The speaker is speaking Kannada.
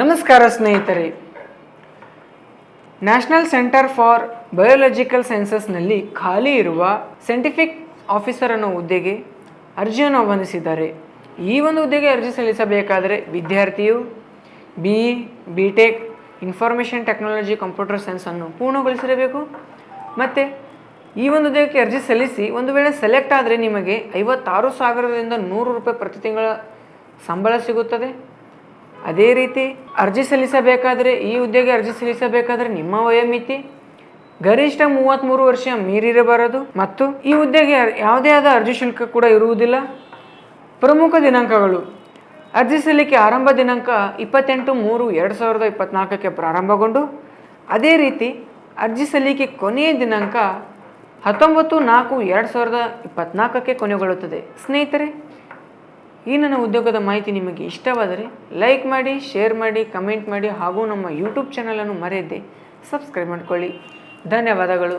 ನಮಸ್ಕಾರ ಸ್ನೇಹಿತರೆ. ನ್ಯಾಷನಲ್ ಸೆಂಟರ್ ಫಾರ್ ಬಯೋಲಾಜಿಕಲ್ ಸೈನ್ಸಸ್ನಲ್ಲಿ ಖಾಲಿ ಇರುವ ಸೈಂಟಿಫಿಕ್ ಆಫೀಸರ್ ಅನ್ನೋ ಹುದ್ದೆಗೆ ಅರ್ಜಿಯನ್ನು ಆಹ್ವಾನಿಸಿದ್ದಾರೆ ಈ ಒಂದು ಹುದ್ದೆಗೆ ಅರ್ಜಿ ಸಲ್ಲಿಸಬೇಕಾದರೆ ವಿದ್ಯಾರ್ಥಿಯು B E B Tech information technology computer ಸೈನ್ಸನ್ನು ಪೂರ್ಣಗೊಳಿಸಿರಬೇಕು. ಮತ್ತು ಈ ಒಂದು ಹುದ್ದೆಗೆ ಅರ್ಜಿ ಸಲ್ಲಿಸಿ ಒಂದು ವೇಳೆ ಸೆಲೆಕ್ಟ್ ಆದರೆ ನಿಮಗೆ ಐವತ್ತಾರು ಸಾವಿರದಿಂದ ನೂರು ರೂಪಾಯಿ ಪ್ರತಿ ತಿಂಗಳ ಸಂಬಳ ಸಿಗುತ್ತದೆ. ಅದೇ ರೀತಿ ಅರ್ಜಿ ಸಲ್ಲಿಸಬೇಕಾದರೆ, ಈ ಹುದ್ದೆಗೆ ಅರ್ಜಿ ಸಲ್ಲಿಸಬೇಕಾದರೆ ನಿಮ್ಮ ವಯೋಮಿತಿ. ಗರಿಷ್ಠ ಮೂವತ್ತ್ಮೂರು ವರ್ಷ ಮೀರಿರಬಾರದು ಮತ್ತು ಈ ಹುದ್ದೆಗೆ ಯಾವುದೇ ಆದ ಅರ್ಜಿ ಶುಲ್ಕ ಕೂಡ ಇರುವುದಿಲ್ಲ. ಪ್ರಮುಖ ದಿನಾಂಕಗಳು. ಅರ್ಜಿ ಸಲ್ಲಿಕೆ ಆರಂಭ ದಿನಾಂಕ ಇಪ್ಪತ್ತೆಂಟು ಮೂರು ಎರಡು ಸಾವಿರದ ಇಪ್ಪತ್ತ್ನಾಲ್ಕಕ್ಕೆ ಪ್ರಾರಂಭಗೊಂಡು, ಅದೇ ರೀತಿ ಅರ್ಜಿ ಸಲ್ಲಿಕೆ ಕೊನೆಯ ದಿನಾಂಕ ಹತ್ತೊಂಬತ್ತು ನಾಲ್ಕು ಎರಡು ಸಾವಿರದ ಇಪ್ಪತ್ತ್ನಾಲ್ಕಕ್ಕೆ ಕೊನೆಗೊಳ್ಳುತ್ತದೆ. ಸ್ನೇಹಿತರೆ ಈ ನನ್ನ ಉದ್ಯೋಗದ ಮಾಹಿತಿ ನಿಮಗೆ ಇಷ್ಟವಾದರೆ ಲೈಕ್ ಮಾಡಿ, ಶೇರ್ ಮಾಡಿ, ಕಮೆಂಟ್ ಮಾಡಿ ಹಾಗೂ ನಮ್ಮ ಯೂಟ್ಯೂಬ್ ಚಾನಲನ್ನು ಮರೆಯದೆ ಸಬ್ಸ್ಕ್ರೈಬ್ ಮಾಡಿಕೊಳ್ಳಿ. ಧನ್ಯವಾದಗಳು.